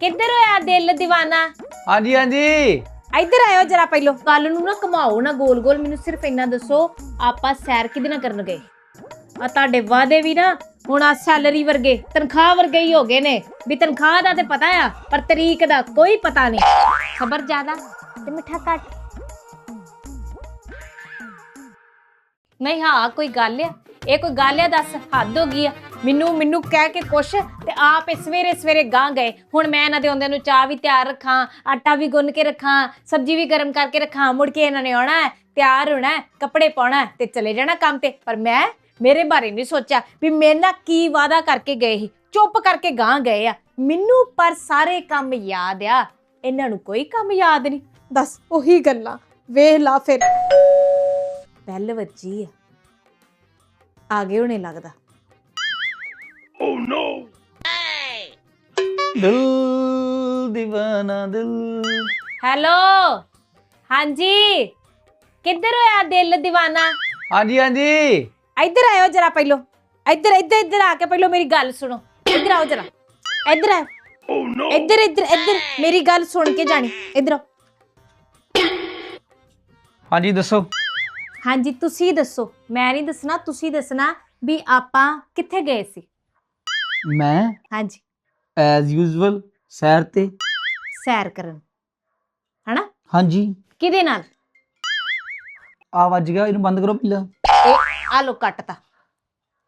ਕਿੱਧਰ ਹੋਇਆ ਦਿਲ دیਵਾਨਾ ਹਾਂਜੀ ਹਾਂਜੀ। ਇੱਧਰ ਆਇਓ ਜਰਾ ਪਹਿਲੋਂ। ਗੱਲ ਨੂੰ ਨਾ ਘਮਾਓ ਨਾ ਗੋਲ ਗੋਲ ਮੈਨੂੰ ਸਿਰਫ ਇੰਨਾ ਦੱਸੋ ਆਪਾਂ ਸੈਰ ਕਿਹਦੇ ਨਾਲ ਕਰਨ ਗਏ? ਆ ਤੁਹਾਡੇ ਵਾਅਦੇ ਵੀ ਨਾ ਹੁਣ ਆ ਸੈਲਰੀ ਵਰਗੇ ਤਨਖਾਹ ਵਰਗੇ ਹੀ ਹੋ ਗਏ ਨੇ। ਵੀ ਤਨਖਾਹ ਦਾ ਤੇ ਪਤਾ ਆ ਪਰ ਤਰੀਕ ਦਾ ਕੋਈ ਪਤਾ ਨਹੀਂ। ਖਬਰ ਜ਼ਿਆਦਾ ਤੇ ਮਿੱਠਾ ਘੱਟ। ਨਹੀਂ ਹਾਂ ਕੋਈ ਗੱਲ ਆ। ਇਹ ਕੋਈ ਗੱਲ ਆ ਦੱਸ ਹੱਦ ਹੋ ਗਈ ਆ। ਮੈਨੂੰ ਮੈਨੂੰ ਕਹਿ ਕੇ ਕੁਛ ਤੇ ਆਪ ਇਹ ਸਵੇਰੇ ਸਵੇਰੇ ਗਾਂ ਗਏ। ਹੁਣ ਮੈਂ ਇਹਨਾਂ ਦੇ ਆਉਂਦਿਆਂ ਨੂੰ ਚਾਹ ਵੀ ਤਿਆਰ ਰੱਖਾਂ ਆਟਾ ਵੀ ਗੁੰਨ ਕੇ ਰੱਖਾਂ ਸਬਜ਼ੀ ਵੀ ਗਰਮ ਕਰਕੇ ਰੱਖਾਂ ਮੁੜ ਕੇ ਇਹਨਾਂ ਨੇ ਆਉਣਾ ਹੈ ਤਿਆਰ ਹੋਣਾ ਹੈ ਕੱਪੜੇ ਪਾਉਣਾ ਹੈ ਤੇ ਚਲੇ ਜਾਣਾ ਕੰਮ ਤੇ। ਪਰ ਮੈਂ ਮੇਰੇ ਬਾਰੇ ਨਹੀਂ ਸੋਚਿਆ ਵੀ ਮੇਰੇ ਨਾਲ ਕੀ ਵਾਦਾ ਕਰਕੇ ਗਏ ਸੀ। ਚੁੱਪ ਕਰਕੇ ਗਾਂ ਗਏ ਆ। ਮੈਨੂੰ ਪਰ ਸਾਰੇ ਕੰਮ ਯਾਦ ਆ। ਇਹਨਾਂ ਨੂੰ ਕੋਈ ਕੰਮ ਯਾਦ ਨਹੀਂ। ਦੱਸ ਉਹੀ ਗੱਲਾਂ। ਵੇਖ ਲਾ ਫਿਰ। ਪਹਿਲ ਵੱਜੀ ਆ। ਆ ਗਏ ਹੋਣੇ ਲੱਗਦਾ। Oh no! Hey! ਦਿਲ دیਵਾਨਾ ਦਿਲ। ਹੈਲੋ। ਹਾਂਜੀ। ਕਿੱਧਰ ਹੋਇਆ ਦਿਲ دیਵਾਨਾ ਹਾਂਜੀ ਹਾਂਜੀ। ਇੱਧਰ ਆਇਓ ਜਰਾ ਪਹਿਲੋ। ਇੱਧਰ ਇੱਧਰ ਇੱਧਰ ਆ ਕੇ ਪਹਿਲੋ ਮੇਰੀ ਗੱਲ ਸੁਣੋ। ਇੱਧਰ ਆਓ ਜਰਾ। ਇੱਧਰ ਆ Oh no! ਇੱਧਰ ਇੱਧਰ ਇੱਧਰ ਮੇਰੀ ਗੱਲ ਸੁਣ ਕੇ ਜਾਣੀ। ਇੱਧਰ ਹਾਂਜੀ ਦੱਸੋ। ਹਾਂਜੀ ਤੁਸੀਂ ਦੱਸੋ। ਮੈਂ ਨਹੀਂ ਦੱਸਣਾ ਤੁਸੀਂ ਦੱਸਣਾ ਵੀ ਆਪਾਂ ਕਿੱਥੇ ਗਏ ਸੀ? ਮੈਂ ਹਾਂਜੀ। ਐਜ਼ ਯੂਜ਼ੁਅਲ ਸੈਰ ਤੇ। ਸੈਰ ਕਰਨ। ਹਨਾ? ਹਾਂਜੀ। ਕਿਹਦੇ ਨਾਲ? ਆ ਵੱਜ ਗਿਆ ਇਹਨੂੰ ਬੰਦ ਕਰੋ ਪਹਿਲਾਂ। ਇਹ ਆ ਲੋ ਕੱਟਤਾ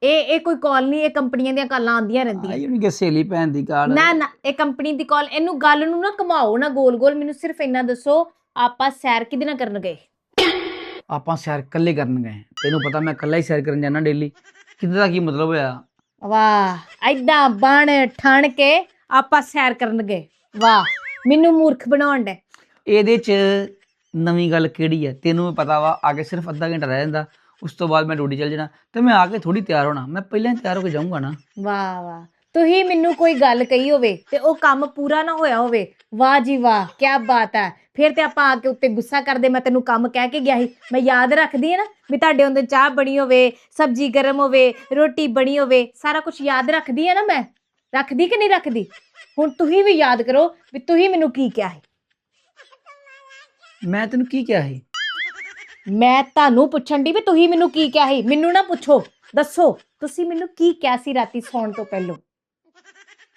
ਇਹ ਇਹ ਕੋਈ ਕਾਲ ਨਹੀਂ ਇਹ ਕੰਪਨੀਆਂ ਦੀਆਂ ਕਾਲਾਂ ਆਉਂਦੀਆਂ ਰਹਿੰਦੀਆਂ। ਆਈ ਉਹਨੂੰ ਕਿ ਸਹੇਲੀ ਭੈਣ ਦੀ ਕਾਲ ਨਾ ਨਾ ਇਹ ਕੰਪਨੀ ਦੀ ਕਾਲ ਇਹਨੂੰ ਗੱਲ ਨੂੰ ਨਾ ਘਮਾਓ ਨਾ ਗੋਲ ਗੋਲ ਮੈਨੂੰ ਸਿਰਫ ਇੰਨਾ ਦੱਸੋ ਆਪਾਂ ਸੈਰ ਕਿਹਦੇ ਨਾਲ ਕਰਨ ਗਏ? ਆਪਾਂ ਸੈਰ ਇਕੱਲੇ ਕਰਨ ਗਏ। ਤੈਨੂੰ ਪਤਾ ਮੈਂ ਇਕੱਲਾ ਹੀ ਸੈਰ ਕਰਨ ਜਾਂਦਾ ਡੇਲੀ ਕਿਤੇ ਦਾ ਕੀ ਮਤਲਬ ਹੋਇਆ? ਵਾਹ ਐਦਾਂ ਬਣ ਠਣ ਕੇ ਆਪਾਂ ਸੈਰ ਕਰਨ ਗਏ ਵਾਹ ਮੈਨੂੰ ਮੂਰਖ ਬਣਾਉਣ ਦੇ ਇਹਦੇ ਚ ਨਵੀਂ ਗੱਲ ਕਿਹੜੀ ਹੈ ਤੈਨੂੰ ਪਤਾ ਵਾ ਆ ਕੇ ਸਿਰਫ ਅੱਧਾ ਘੰਟਾ ਰਹਿ ਜਾਂਦਾ। ਉਸ ਤੋਂ ਬਾਅਦ ਮੈਂ ਡਿਊਟੀ ਚੱਲ ਜਾਣਾ ਤੇ ਮੈਂ ਆ ਕੇ ਥੋੜੀ ਤਿਆਰ ਹੋਣਾ। ਮੈਂ ਪਹਿਲਾਂ ਹੀ ਤਿਆਰ ਹੋ ਕੇ ਜਾਊਂਗਾ ਨਾ। ਵਾਹ ਵਾਹ। ਤੁਸੀਂ ਮੈਨੂੰ ਕੋਈ ਗੱਲ ਕਹੀ ਹੋਵੇ ਤੇ ਉਹ ਕੰਮ ਪੂਰਾ ਨਾ ਹੋਇਆ ਹੋਵੇ ਵਾਹ ਜੀ ਵਾਹ ਕੀ ਬਾਤ ਹੈ। ਫਿਰ ਤੇ ਆਪਾਂ ਆ ਕੇ ਉੱਤੇ ਗੁੱਸਾ ਕਰਦੇ ਮੈਂ ਤੈਨੂੰ ਕੰਮ ਕਹਿ ਕੇ ਗਿਆ ਸੀ। ਮੈਂ ਯਾਦ ਰੱਖਦੀ ਹਾਂ ਨਾ ਵੀ ਤੁਹਾਡੇ ਹੁੰਦੇ ਚਾਹ ਬਣੀ ਹੋਵੇ ਸਬਜ਼ੀ ਗਰਮ ਹੋਵੇ ਰੋਟੀ ਬਣੀ ਹੋਵੇ ਸਾਰਾ ਕੁਝ ਯਾਦ ਰੱਖਦੀ ਹਾਂ ਨਾ ਮੈਂ। ਰੱਖਦੀ ਕਿ ਨਹੀਂ ਰੱਖਦੀ? ਹੁਣ ਤੁਸੀਂ ਵੀ ਯਾਦ ਕਰੋ ਵੀ ਤੁਸੀਂ ਮੈਨੂੰ ਕੀ ਕਿਹਾ ਸੀ। ਮੈਂ ਤੈਨੂੰ ਕੀ ਕਿਹਾ ਸੀ? ਮੈਂ ਤੁਹਾਨੂੰ ਪੁੱਛਣ ਦੀ ਵੀ ਤੁਸੀਂ ਮੈਨੂੰ ਕੀ ਕਿਹਾ ਸੀ? ਮੈਨੂੰ ਨਾ ਪੁੱਛੋ ਦੱਸੋ ਤੁਸੀਂ ਮੈਨੂੰ ਕੀ ਕਿਹਾ ਸੀ ਰਾਤੀ ਸੌਣ ਤੋਂ ਪਹਿਲਾਂ?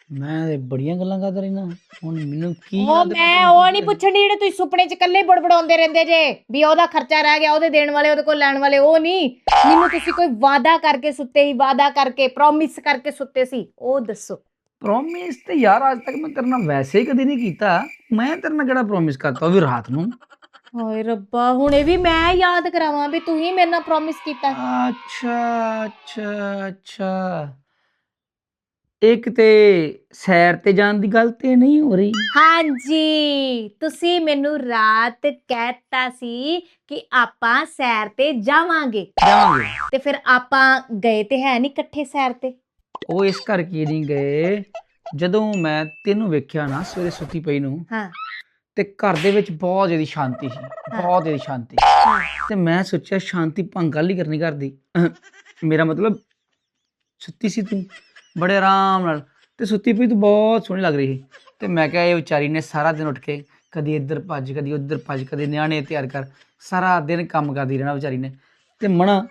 ਮੈਂ ਤੇ ਬੜੀਆਂ ਗੱਲਾਂ ਕਰਦਾ ਰਹਿਣਾ ਹੁਣ ਮੈਨੂੰ ਕੀ ਉਹ ਯਾਦ ਮੈਂ ਉਹ ਨਹੀਂ ਪੁੱਛਣੀ ਜਿਹੜੇ ਤੁਸੀਂ ਸੁਪਨੇ 'ਚ ਇਕੱਲੇ ਬੜਬੜਾਉਂਦੇ ਰਹਿੰਦੇ ਜੇ ਵੀ ਉਹਦਾ ਖਰਚਾ ਰਹਿ ਗਿਆ ਉਹਦੇ ਦੇਣ ਵਾਲੇ ਉਹਦੇ ਕੋਲ ਲੈਣ ਵਾਲੇ ਉਹ ਨਹੀਂ ਮੈਨੂੰ ਤੁਸੀਂ ਕੋਈ ਵਾਅਦਾ ਕਰਕੇ ਸੁੱਤੇ ਸੀ ਵਾਅਦਾ ਕਰਕੇ ਪ੍ਰੋਮਿਸ ਕਰਕੇ ਸੁੱਤੇ ਸੀ ਉਹ ਦੱਸੋ। ਪ੍ਰੋਮਿਸ ਤੇ ਯਾਰ ਅੱਜ ਤੱਕ ਮੈਂ ਤੇਰੇ ਨਾਲ ਵੈਸੇ ਹੀ ਕਦੀ ਨਹੀਂ ਕੀਤਾ। ਮੈਂ ਤੇਰੇ ਨਾਲ ਕਿਹੜਾ ਪ੍ਰੋਮਿਸ ਕਰਤਾ ਉਹ ਵੀ ਰਾਤ ਨੂੰ। ਹਾਏ ਰੱਬਾ ਹੁਣ ਇਹ ਵੀ ਮੈਂ ਯਾਦ ਕਰਾਵਾਂ ਵੀ ਤੁਸੀਂ ਮੇਰੇ ਨਾਲ ਪ੍ਰੋਮਿਸ ਕੀਤਾ। ਅੱਛਾ ਅੱਛਾ ਅੱਛਾ। ਇੱਕ ਤੇ ਸੈਰ ਤੇ ਜਾਣ ਦੀ ਗੱਲ ਤੇ ਨਹੀਂ ਹੋ ਰਹੀ। ਹਾਂਜੀ ਤੁਸੀਂ ਮੈਨੂੰ ਰਾਤ ਕਹਿਤਾ ਸੀ ਕਿ ਆਪਾਂ ਸੈਰ ਤੇ ਜਾਵਾਂਗੇ। ਜਾਵਾਂਗੇ। ਤੇ ਫਿਰ ਆਪਾਂ ਗਏ ਤੇ ਹੈ ਨਹੀਂ ਇਕੱਠੇ ਸੈਰ ਤੇ? ਉਹ ਇਸ ਕਰਕੇ ਨਹੀਂ ਗਏ। ਜਦੋਂ ਮੈਂ ਤੈਨੂੰ ਵੇਖਿਆ ਨਾ ਸਵੇਰੇ ਸੁੱਤੀ ਪਈ ਨੂੰ ਹਾਂ। ਤੇ ਘਰ ਦੇ ਵਿੱਚ ਬਹੁਤ ਜ਼ਿਆਦਾ ਸ਼ਾਂਤੀ ਸੀ ਬਹੁਤ ਜ਼ਿਆਦਾ ਸ਼ਾਂਤੀ। ਤੇ ਮੈਂ ਸੋਚਿਆ ਸ਼ਾਂਤੀ ਭੰਗ ਗੱਲ ਹੀ ਕਰਨੀ ਕਰਦੀ ਮੇਰਾ ਮਤਲਬ ਸੁੱਤੀ ਸੀ ਤੂੰ। ਬੜੇ ਆਰਾਮ ਨਾਲ। ਤੇ ਸੁੱਤੀ ਪਈ ਤੂੰ, ਬਹੁਤ ਸੋਹਣੀ ਲੱਗ ਰਹੀ ਸੀ। ਤੇ ਮੈਂ ਕਿਹਾ, ਇਹ ਵਿਚਾਰੀ ਨੇ ਸਾਰਾ ਦਿਨ ਉੱਠ ਕੇ ਕਦੀ ਇੱਧਰ ਭੱਜ, ਕਦੀ ਉੱਧਰ ਭੱਜ, ਕਦੀ ਨਿਆਣੇ ਤਿਆਰ ਕਰ। ਸਾਰਾ ਦਿਨ ਕੰਮ ਕਰਦੀ ਰਹਿਣਾ ਵਿਚਾਰੀ ਨੇ। ਤੇ ਮਣਾ,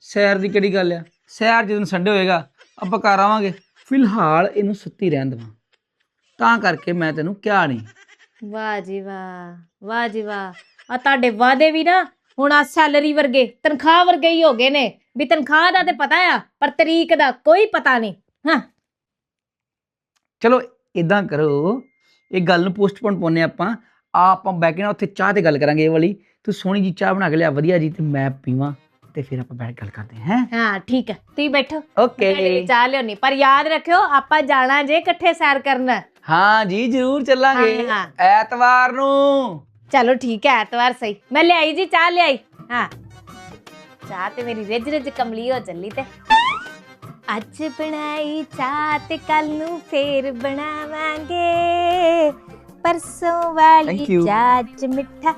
ਸੈਰ ਦੀ ਕਿਹੜੀ ਗੱਲ ਆ? ਸੈਰ ਜਦੋਂ ਸੰਡੇ ਹੋਏਗਾ, ਆਪਾਂ ਘਰ ਆਵਾਂਗੇ। ਫਿਲਹਾਲ ਇਹਨੂੰ ਸੁੱਤੀ ਰਹਿਣ ਦੇਵਾਂ। ਤਾਂ ਕਰਕੇ ਮੈਂ ਤੈਨੂੰ ਕਿਹਾ ਨਹੀਂ ਵਾਹ ਜੀ ਵਾਹ ਵਾਹ ਜੀ ਵਾਹ। ਆ ਤੁਹਾਡੇ ਵਾਅਦੇ ਵੀ ਨਾ, ਹੁਣ ਆ ਸੈਲਰੀ ਵਰਗੇ, ਤਨਖਾਹ ਵਰਗੇ ਹੀ ਹੋ ਗਏ ਨੇ। ਵੀ ਤਨਖਾਹ ਦਾ ਤੇ ਪਤਾ ਆ, ਪਰ ਤਰੀਕ ਦਾ ਕੋਈ ਪਤਾ ਨਹੀਂ ਹਾਂ। ਚਲੋ ਇਦਾਂ ਕਰੋ ਇਹ ਗੱਲ ਨੂੰ ਪੋਸਟਪੋਨ ਪਾਉਨੇ ਆਪਾਂ। ਆ ਆਪਾਂ ਬੈਠ ਕੇ ਨਾ ਉੱਥੇ ਚਾਹ ਤੇ ਗੱਲ ਕਰਾਂਗੇ ਇਹ ਵਾਲੀ। ਤੂੰ ਸੋਹਣੀ ਜੀ ਚਾਹ ਬਣਾ ਕੇ ਲਿਆ ਵਧੀਆ ਜੀ ਤੇ ਮੈਂ ਪੀਵਾਂ ਤੇ ਫਿਰ ਆਪਾਂ ਬੈਠ ਕੇ ਗੱਲ ਕਰਦੇ ਹਾਂ ਹੈਂ? ਹਾਂ ਠੀਕ ਹੈ। ਤੁਸੀਂ ਬੈਠੋ। ਤੁਹਾਡੇ ਲਈ ਓਕੇ ਚਾਹ ਲਿਆਉਣੀ ਪਰ ਯਾਦ ਰੱਖਿਓ ਆਪਾਂ ਜਾਣਾ ਜੇ ਇਕੱਠੇ ਸੈਰ ਕਰਨ। ਹਾਂ ਜੀ ਜ਼ਰੂਰ ਚੱਲਾਂਗੇ। ਹਾਂ। ਐਤਵਾਰ ਨੂੰ। ਚਲੋ ਠੀਕ ਹੈ ਐਤਵਾਰ ਸਹੀ। ਮੈਂ ਲਿਆਈ ਜੀ ਚਾਹ ਲਿਆਈ। ਹਾਂ। ਚਾਹ ਤੇ ਮੇਰੀ ਰਿਜ ਰਿਜ ਕਮਲੀ ਹੋ ਚੱਲੀ ਤੇ। ਅੱਜ ਬਣਾਈ ਚਾਹ ਤੇ ਕੱਲ ਨੂੰ ਫੇਰ ਬਣਾਵਾਂਗੇ। ਪਰਸੋਂ ਵਾਲੀ you. ਚਾਹ ਚ ਮਿੱਠਾ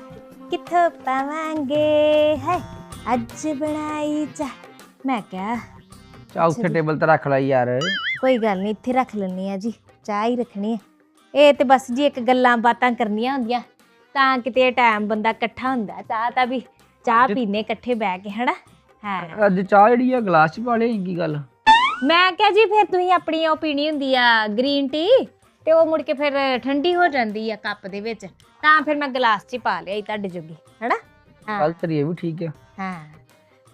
ਕਿੱਥੋਂ ਪਾਵਾਂਗੇ? ਹੈ ਅੱਜ ਬਣਾਈ ਚਾਹ। ਮੈਂ ਕਿਹਾ ਚਾਹ ਉੱਥੇ ਟੇਬਲ ਤੇ ਰੱਖ ਲੈ ਯਾਰ। ਕੋਈ ਗੱਲ ਨਹੀਂ ਇੱਥੇ ਰੱਖ ਲੈਣੀ ਆ ਜੀ। ਚਾਹ ਹੀ ਰੱਖਣੀ ਹੈ। ਇਹ ਤੇ ਬਸ ਜੀ ਇੱਕ ਗੱਲਾਂ ਬਾਤਾਂ ਕਰਨੀਆਂ ਹੁੰਦੀਆਂ। ਤਾਂ ਕਿਤੇ ਟਾਈਮ ਬੰਦਾ ਇਕੱਠਾ ਹੁੰਦਾ। ਚਾਹ ਤਾਂ ਵੀ ਚਾਹ ਜੇ- ਪੀਨੇ ਇਕੱਠੇ ਬਹਿ ਕੇ ਹਨਾ? ਹਾਂ। ਅੱਜ ਚਾਹ ਜਿਹੜੀ ਆ ਗਲਾਸ ਚ ਪਾ ਲਈ ਕੀ ਗੱਲ? ਮੈਂ ਕਿਹਾ ਜੀ ਫਿਰ ਤੁਸੀਂ ਆਪਣੀ ਉਹ ਪੀਣੀ ਹੁੰਦੀ ਆ ਗ੍ਰੀਨ ਟੀ ਤੇ ਉਹ ਮੁੜ ਕੇ ਫਿਰ ਠੰਡੀ ਹੋ ਜਾਂਦੀ ਆ ਕੱਪ ਦੇ ਵਿੱਚ। ਤਾਂ ਫਿਰ ਮੈਂ ਗਲਾਸ 'ਚ ਹੀ ਪਾ ਲਿਆ ਤੁਹਾਡੇ ਜੋਗੀ ਹਨਾ? ਹਾਂ। ਗੱਲ ਤੇਰੀ ਇਹ ਵੀ ਠੀਕ ਆ। ਹਾਂ।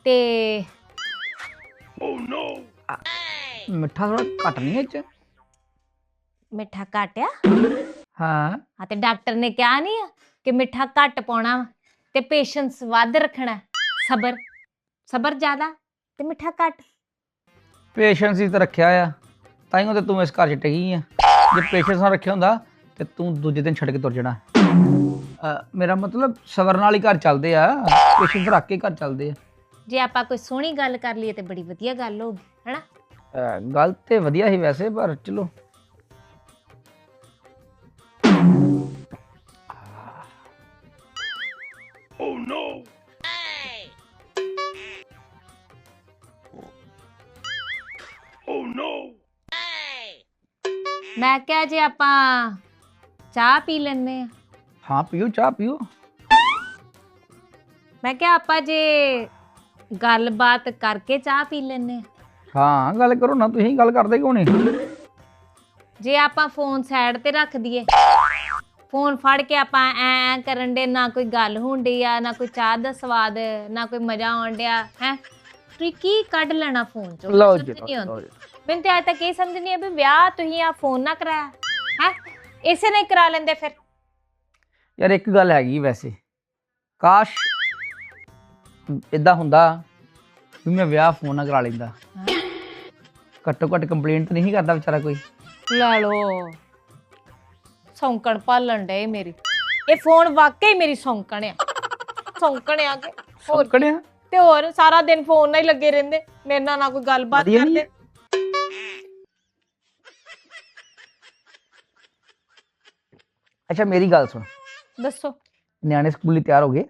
ਤੇ ਮਿੱਠਾ ਥੋੜਾ ਘੱਟ ਨਹੀਂ ਇਹ ਚ? ਮਿੱਠਾ ਘਟਿਆ ਹਾਂ। ਹਾਂ ਤੇ ਡਾਕਟਰ ਨੇ ਕਿਹਾ ਨਹੀਂ ਆ ਕਿ ਮਿੱਠਾ ਘੱਟ ਪਾਉਣਾ ਵਾ ਤੇ ਪੇਸ਼ੈਂਸ ਵੱਧ ਰੱਖਣਾ ਸਬਰ। ਸਬਰ ਜ਼ਿਆਦਾ ਤੇ ਮਿੱਠਾ ਘੱਟ। ਪੇਸ਼ੈਂਸ ਹੀ ਤਾਂ ਰੱਖਿਆ ਆ ਤਾਂ ਹੀ ਤੇ ਤੂੰ ਇਸ ਘਰ ਚ ਟਕੀ ਆ। ਜੇ ਪੇਸ਼ੈਂਸ ਨਾ ਰੱਖਿਆ ਹੁੰਦਾ ਤੇ ਤੂੰ ਦੂਜੇ ਦਿਨ ਛੱਡ ਕੇ ਤੁਰ ਜਾਣਾ। ਅ, ਮੇਰਾ ਮਤਲਬ ਸਬਰ ਨਾਲ ਹੀ ਘਰ ਚੱਲਦੇ ਆ ਪੇਸ਼ੈਂਸ ਰੱਖ ਕੇ ਘਰ ਚੱਲਦੇ ਆ। ਜੇ ਆਪਾਂ ਕੋਈ ਸੋਹਣੀ ਗੱਲ ਕਰ ਲਈਏ ਤੇ ਬੜੀ ਵਧੀਆ ਗੱਲ ਹੋਊਗੀ ਹਨਾ? ਅ, ਗੱਲ ਤੇ ਵਧੀਆ ਸੀ ਵੈਸੇ ਪਰ ਚਲੋ। ਮੈਂ ਕਿਹਾ ਜੇ ਆਪਾਂ ਚਾਹ ਪੀ ਲੈਂਦੇ ਆ ਹਾਂ ਪੀਓ ਚਾਹ ਪੀਓ। ਮੈਂ ਕਿਹਾ ਆਪਾਂ ਜੇ ਗੱਲਬਾਤ ਕਰਕੇ ਚਾਹ ਪੀ ਲੈਂਦੇ ਆ ਹਾਂ ਗੱਲ ਕਰੋ ਨਾ ਤੁਸੀਂ ਗੱਲ ਕਰਦੇ ਕਿਉਂ ਨਹੀਂ? ਜੇ ਆਪਾਂ ਫੋਨ ਸਾਈਡ ਤੇ ਰੱਖ ਦਈਏ। ਫੋਨ ਫੜ ਕੇ ਆਪਾਂ ਐ ਐ ਕਰਨ ਦੇ ਨਾ ਕੋਈ ਗੱਲ ਹੁੰਦੀ ਆ ਨਾ ਕੋਈ ਚਾਹ ਦਾ ਸਵਾਦ ਨਾ ਕੋਈ ਮਜ਼ਾ ਆਉਣ ਡਿਆ ਹੈ? ਤੁਸੀਂ ਕੀ ਕੱਢ ਲੈਣਾ ਫੋਨ ਚੋਂ? ਨਹੀਂ। ਲਓ ਜੀ। ਮੈਨੂੰ ਤੇ ਅੱਜ ਤੱਕ ਇਹ ਸਮਝ ਨਹੀਂ ਆ ਵੀ ਵਿਆਹ ਤੁਸੀਂ ਆ ਫੋਨ ਨਾ ਕਰਾਇਆ। ਹੈ? ਇਸੇ ਨੇ ਕਰਾ ਲੈਂਦੇ ਫਿਰ। ਯਾਰ ਇੱਕ ਗੱਲ ਹੈਗੀ ਵੈਸੇ। ਕਾਸ਼ ਇਦਾਂ ਹੁੰਦਾ ਵੀ ਮੈਂ ਵਿਆਹ ਫੋਨ ਨਾਲ ਕਰਾ ਲੈਂਦਾ। ਘੱਟੋ ਘੱਟ ਕੰਪਲੇਂਟ ਨਹੀਂ ਕਰਦਾ ਵਿਚਾਰਾ ਕੋਈ। ਲੈ ਲੋ ਸੌਂਕਣ ਪਾਲਣ ਡੇ ਮੇਰੀ। ਇਹ ਫੋਨ ਵਾਕਈ ਮੇਰੀ ਸੌਂਕਣ ਆ। ਸੌਂਕਣ ਆ ਕੇ ਹੋਰ ਕੜਿਆ ਤੇ ਹੋਰ ਸਾਰਾ ਦਿਨ ਫੋਨ ਨਾਲ ਹੀ ਲੱਗੇ ਰਹਿੰਦੇ। ਮੇਰੇ ਨਾਲ ਨਾ ਕੋਈ ਗੱਲਬਾਤ ਵਧੀਆ ਕਰਦੇ। ਅੱਛਾ ਮੇਰੀ ਗੱਲ ਸੁਣ। ਦੱਸੋ। ਨਿਆਣੇ ਸਕੂਲੀ ਤਿਆਰ ਹੋ ਗਏ?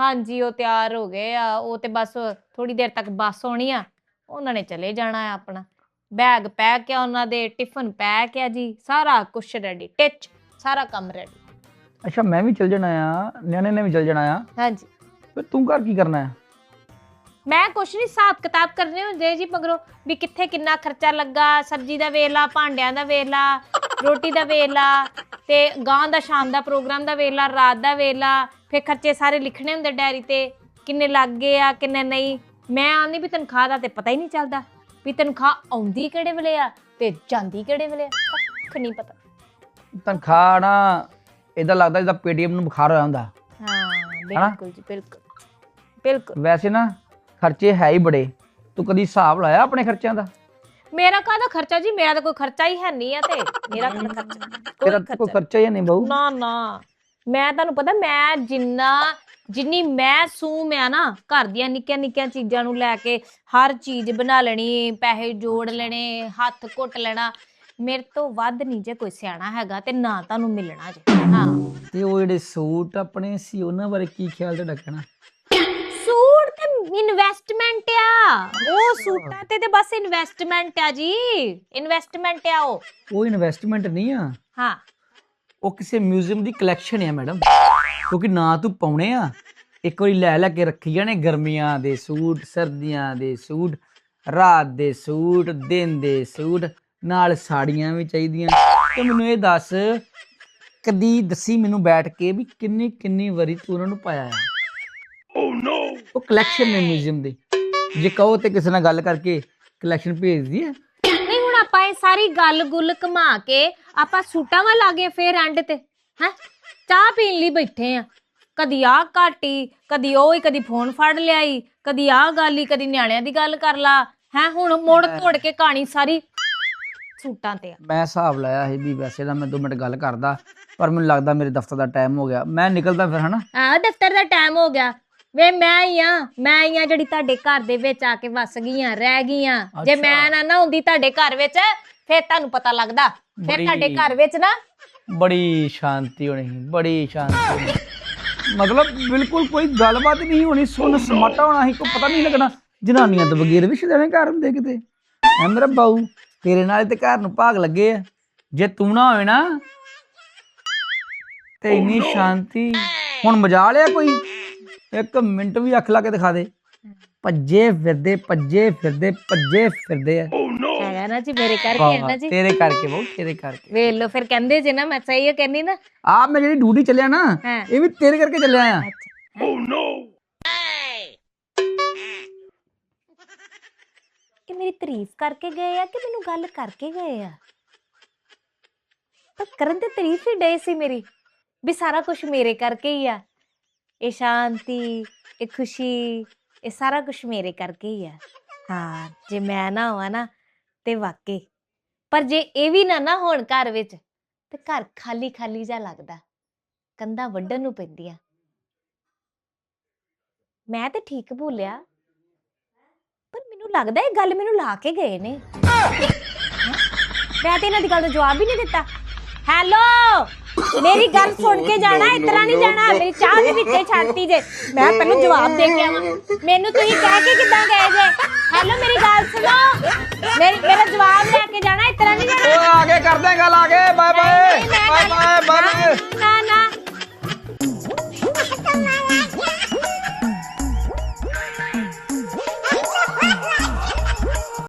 ਹਾਂਜੀ ਉਹ ਤਿਆਰ ਹੋ ਗਏ ਆ। ਉਹ ਤੇ ਬਸ ਥੋੜੀ ਦੇਰ ਤੱਕ ਬੱਸ ਆਉਣੀ ਆ। ਉਹਨਾਂ ਨੇ ਚਲੇ ਜਾਣਾ ਆ ਆਪਣਾ। ਬੈਗ ਪੈਕ ਆ ਉਹਨਾਂ ਦੇ ਟਿਫਨ ਪੈਕ ਆ ਜੀ। ਸਾਰਾ ਕੁਝ ਰੈਡੀ ਟਿਚ ਸਾਰਾ ਕੰਮ ਰੈਡੀ ਅੱਛਾ ਮੈਂ ਵੀ ਚੱਲ ਜਾਣਾ ਆ। ਨਿਆਣੇ ਨੇ ਵੀ ਚੱਲ ਜਾਣਾ ਆ। ਹਾਂਜੀ। ਫਿਰ ਤੂੰ ਘਰ ਕੀ ਕਰਨਾ ਆ? ਮੈਂ ਕੁਛ ਨਹੀਂ ਹਿਸਾਬ ਕਿਤਾਬ ਕਰਨੇ ਹੁੰਦੇ ਜੀ ਮਗਰੋਂ। ਵੀ ਕਿੱਥੇ ਕਿੰਨਾ ਖਰਚਾ ਲੱਗਾ ਸਬਜ਼ੀ ਦਾ ਵੇਲਾ ਭਾਂਡਿਆਂ ਦਾ ਵੇਲਾ ਰੋਟੀ ਦਾ ਵੇਲਾ ਤੇ ਗਾਂ ਦਾ ਸ਼ਾਮ ਦਾ ਪ੍ਰੋਗਰਾਮ ਦਾ ਵੇਲਾ ਰਾਤ ਦਾ ਵੇਲਾ ਫਿਰ ਖਰਚੇ ਸਾਰੇ ਲਿਖਣੇ ਹੁੰਦੇ ਡਾਇਰੀ ਤੇ ਕਿੰਨੇ ਲੱਗ ਗਏ ਆ ਕਿੰਨੇ ਨਹੀਂ। ਮੈਂ ਆਂਦੀ ਵੀ ਤਨਖਾਹ ਦਾ ਤੇ ਪਤਾ ਹੀ ਨਹੀਂ ਚੱਲਦਾ ਵੀ ਤਨਖਾਹ ਆਉਂਦੀ ਕਿਹੜੇ ਵੇਲੇ ਆ ਤੇ ਜਾਂਦੀ ਕਿਹੜੇ ਵੇਲੇ ਆ ਕੱਖ ਨਹੀਂ ਪਤਾ। ਤਨਖਾਹ ਨਾ ਇਦਾਂ ਲੱਗਦਾ ਜਿੱਦਾਂ ਪੇਟੀਐਮ ਨੂੰ ਬੁਖਾਰ ਹੋਇਆ ਹੁੰਦਾ। ਹਾਂ ਬਿਲਕੁਲ ਜੀ ਬਿਲਕੁਲ ਬਿਲਕੁਲ। ਵੈਸੇ ਨਾ ਖਰਚੇ ਹੈ ਹੀ ਬੜੇ। ਤੂੰ ਕਦੀ ਹਿਸਾਬ ਲਾਇਆ ਆਪਣੇ ਖਰਚਿਆਂ ਦਾ? ਮੇਰਾ ਕਾਹਦਾ ਖਰਚਾ ਜੀ? ਮੇਰਾ ਤਾਂ ਕੋਈ ਖਰਚਾ ਹੀ ਹੈ ਨਹੀਂ ਆ ਤੇ। ਮੇਰਾ ਕਾਹਦਾ ਖਰਚਾ? ਤੇਰਾ ਕੋਈ ਖਰਚਾ ਹੀ ਨਹੀਂ ਬਹੂ ਨਾ ਨਾ। ਮੈਂ ਤੁਹਾਨੂੰ ਪਤਾ ਮੈਂ ਜਿੰਨਾ ਜਿੰਨੀ ਮੈਂ ਸੂਮ ਆ ਨਾ ਘਰ ਦੀਆਂ ਨਿੱਕੀਆਂ ਨਿੱਕੀਆਂ ਚੀਜ਼ਾਂ ਨੂੰ ਲੈ ਕੇ ਹਰ ਚੀਜ਼ ਬਣਾ ਲੈਣੀ ਪੈਸੇ ਜੋੜ ਲੈਣੇ ਹੱਥ ਘੁੱਟ ਲੈਣਾ ਮੇਰੇ ਤੋਂ ਵੱਧ ਨਹੀਂ ਜੇ ਕੋਈ ਸਿਆਣਾ ਹੈਗਾ ਤੇ ਨਾ ਤੁਹਾਨੂੰ ਮਿਲਣਾ ਜੇ। ਹਾਂ। ਤੇ ਉਹ ਜਿਹੜੇ ਸੂਟ ਆਪਣੇ ਸੀ ਉਹਨਾਂ ਬਾਰੇ ਕੀ ਖਿਆਲ ਤੁਹਾਡਾ ਕਹਿਣਾ? ਇਨਵੈਸਟਮੈਂਟ ਆ। ਉਹ ਸੂਟਾਂ ਤੇ ਤੇ ਬਸ ਇਨਵੈਸਟਮੈਂਟ ਆ ਜੀ। ਇਨਵੈਸਟਮੈਂਟ ਆ ਉਹ। ਉਹ ਇਨਵੈਸਟਮੈਂਟ ਨਹੀਂ ਆ। ਹਾਂ। ਉਹ ਕਿਸੇ ਮਿਊਜ਼ੀਅਮ ਦੀ ਕਲੈਕਸ਼ਨ ਆ ਮੈਡਮ ਕਿਉਂਕਿ ਨਾ ਤੂੰ ਪਾਉਣੇ ਆ। ਇੱਕ ਵਾਰੀ ਲੈ ਲੈ ਕੇ ਰੱਖੀ ਜਾਣੇ ਗਰਮੀਆਂ ਦੇ ਸੂਟ ਸਰਦੀਆਂ ਦੇ ਸੂਟ ਰਾਤ ਦੇ ਸੂਟ ਦਿਨ ਦੇ ਸੂਟ ਨਾਲ ਸਾੜੀਆਂ ਵੀ ਚਾਹੀਦੀਆਂ। ਤੇ ਮੈਨੂੰ ਇਹ ਦੱਸ ਕਦੀ ਦੱਸੀ ਮੈਨੂੰ ਬੈਠ ਕੇ ਵੀ ਕਿੰਨੀ ਕਿੰਨੀ ਵਾਰੀ ਤੂੰ ਉਹਨਾਂ ਨੂੰ ਪਾਇਆ ਆ ਉਹ ਕਲੈਕਸ਼ਨ ਨੇ ਮਿਊਜ਼ੀਅਮ ਦੀ। ਜੇ ਕਹੋ ਤੇ ਕਿਸੇ ਨਾਲ ਗੱਲ ਕਰਕੇ ਕਲੈਕਸ਼ਨ ਭੇਜ ਦਈਏ। ਨਹੀਂ ਹੁਣ ਆਪਾਂ ਇਹ ਸਾਰੀ ਗੱਲ ਗੁੱਲ ਘੁਮਾ ਕੇ ਆਪਾਂ ਸੂਟਾਂ ਵੱਲ ਆ ਗਏ ਫੇਰ ਐਂਡ ਤੇ ਹੈ? ਚਾਹ ਪੀਣ ਲਈ ਬੈਠੇ ਆ। ਕਦੀ ਆ ਘਾਟੀ ਕਦੀ ਉਹ ਹੀ ਕਦੀ ਫੋਨ ਫੜ ਲਿਆਈ ਕਦੀ ਆ ਗੱਲ ਹੀ ਕਦੀ ਨਿਆਣਿਆਂ ਦੀ ਗੱਲ ਕਰ ਲਾ। ਹੈ ਹੁਣ ਮੋੜ ਤੋੜ ਕੇ ਕਹਾਣੀ ਸਾਰੀ ਸੂਟਾਂ ਤੇ ਆ। ਮੈਂ ਹਿਸਾਬ ਲਾਇਆ ਸੀ ਵੀ ਵੈਸੇ ਤਾਂ ਮੈਂ 2 ਮਿੰਟ ਗੱਲ ਕਰਦਾ ਪਰ ਮੈਨੂੰ ਲੱਗਦਾ ਮੇਰੇ ਦਫ਼ਤਰ ਦਾ ਟਾਈਮ ਹੋ ਗਿਆ। ਮੈਂ ਨਿਕਲਦਾ ਫਿਰ ਹਨਾ? ਆ ਦਫ਼ਤਰ ਦਾ ਟਾਈਮ ਹੋ ਗਿਆ। ਵੇ ਮੈਂ ਹੀ ਆ ਮੈਂ ਹੀ ਆ ਜਿਹੜੀ ਤੁਹਾਡੇ ਘਰ ਦੇ ਵਿੱਚ ਆ ਕੇ ਵਸ ਗਈ ਆ ਰਹਿ ਗਈ ਆ ਜੇ ਅੱਛਾ। ਮੈਂ ਨਾ ਨਾ ਹੁੰਦੀ ਤੁਹਾਡੇ ਘਰ ਵਿੱਚ ਫੇਰ ਤੁਹਾਨੂੰ ਪਤਾ ਲੱਗਦਾ। ਫਿਰ ਬੜੀ- ਤੁਹਾਡੇ ਘਰ ਵਿੱਚ ਨਾ ਬੜੀ ਸ਼ਾਂਤੀ ਹੋਣੀ ਸੀ ਬੜੀ ਸ਼ਾਂਤੀ ਹੋਣੀ। ਮਤਲਬ ਬਿਲਕੁਲ ਕੋਈ ਗੱਲਬਾਤ ਨਹੀਂ ਹੋਣੀ ਸੁਣ ਸਮਾਟਾ ਹੋਣਾ ਸੀ ਕੋਈ ਪਤਾ ਨਹੀਂ ਲੱਗਣਾ। ਜਨਾਨੀਆਂ ਤੋਂ ਬਗੈਰ ਵੀ ਸ਼ਦਾਨੇ ਘਰ ਹੁੰਦੇ ਕਿਤੇ। ਐ ਮੇਰਾ ਬਾਊ ਤੇਰੇ ਨਾਲ ਤੇ ਘਰ ਨੂੰ ਭਾਗ ਲੱਗੇ ਆ। ਜੇ ਤੂੰ ਨਾ ਹੋਵੇ ਨਾ ਤੇ ਇੰਨੀ ਸ਼ਾਂਤੀ। ਹੁਣ ਮਜਾ ਲਿਆ ਕੋਈ? ਇੱਕ ਮਿੰਟ ਵੀ ਅੱਖ ਲਾ ਕੇ ਦਿਖਾ ਦੇ। ਭੱਜੇ ਫਿਰਦੇ ਭੱਜੇ ਫਿਰਦੇ ਭੱਜੇ ਫਿਰਦੇ ਆ। ਹੈਗਾ ਨਾ ਜੀ ਮੇਰੇ ਕਰਕੇ ਹੈ ਨਾ ਜੀ। ਤੇਰੇ ਕਰਕੇ ਬਹੁ ਤੇਰੇ ਕਰਕੇ। ਵੇਖ ਲਓ ਫਿਰ ਕਹਿੰਦੇ ਜੇ ਨਾ ਮੈਂ ਸਹੀ ਹੈ ਕਹਿੰਦੀ ਨਾ। ਆ ਮੈਂ ਜਿਹੜੀ ਡਿਊਟੀ ਚੱਲਿਆ ਨਾ ਹਾਂ। ਇਹ ਵੀ ਤੇਰੇ ਕਰਕੇ ਚੱਲਿਆ ਆ। ਕਿ ਮੇਰੀ ਤਾਰੀਫ ਕਰਕੇ ਗਏ ਆ ਕਿ ਮੈਨੂੰ ਗੱਲ ਕਰਕੇ ਗਏ ਆ? ਤਾਂ ਕਰਨ ਤੇ ਤਾਰੀਫ ਹੀ ਡੇ ਸੀ ਮੇਰੀ ਵੀ ਸਾਰਾ ਕੁਝ ਮੇਰੇ ਕਰਕੇ ਹੀ ਆ। ਇਹ ਸ਼ਾਂਤੀ, ਇਹ ਖੁਸ਼ੀ, ਇਹ ਸਾਰਾ ਕੁਝ ਮੇਰੇ ਕਰਕੇ ਹੀ ਆ। ਹਾਂ, ਜੇ ਮੈਂ ਨਾ ਹੋਵਾਂ ਨਾ, ਤੇ ਵਾਕਈ। ਪਰ ਜੇ ਇਹ ਵੀ ਨਾ ਨਾ ਹੋਣ ਘਰ ਵਿੱਚ, ਤੇ ਘਰ ਖਾਲੀ ਖਾਲੀ ਜਿਹਾ ਲੱਗਦਾ। ਕੰਧਾਂ ਵੱਢਣ ਨੂੰ ਪੈਂਦੀਆਂ। ਮੈਂ ਤੇ ਠੀਕ ਭੁੱਲਿਆ। ਪਰ ਮੈਨੂੰ ਲੱਗਦਾ ਇਹ ਗੱਲ ਮੈਨੂੰ ਲਾ ਕੇ ਗਏ ਨੇ। ਮੈਂ ਤੇ ਇਹਨਾਂ ਦੀ ਗੱਲ ਦਾ ਜਵਾਬ ਹੀ ਨਹੀਂ ਦਿੱਤਾ। ਹੈਲੋ ਮੇਰੀ ਗੱਲ ਸੁਣ ਕੇ ਜਾਣਾ ਇਤਰਾ ਨਹੀਂ ਜਾਣਾ ਮੇਰੀ ਚਾਹ ਵੀ ਵਿੱਚੇ ਛੱਡਤੀ ਜੇ। ਮੈਂ ਪਹਿਲਾਂ ਜਵਾਬ ਦੇ ਕੇ ਆਵਾਂ। ਮੈਨੂੰ ਤੁਸੀਂ ਕਹਿ ਕੇ ਕਿੱਦਾਂ ਗਏ ਜੇ? ਹੈਲੋ ਮੇਰੀ ਗੱਲ ਸੁਣੋ। ਮੇਰੀ ਮੇਰਾ ਜਵਾਬ ਲੈ ਕੇ ਜਾਣਾ ਇਤਰਾ ਨਹੀਂ ਜਾਣਾ? ਉਹ ਆਗੇ ਕਰਦੇ ਗੱਲ ਆਗੇ ਬਾਏ ਬਾਏ ਬਾਏ ਬਾਏ ਨਾ ਨਾ।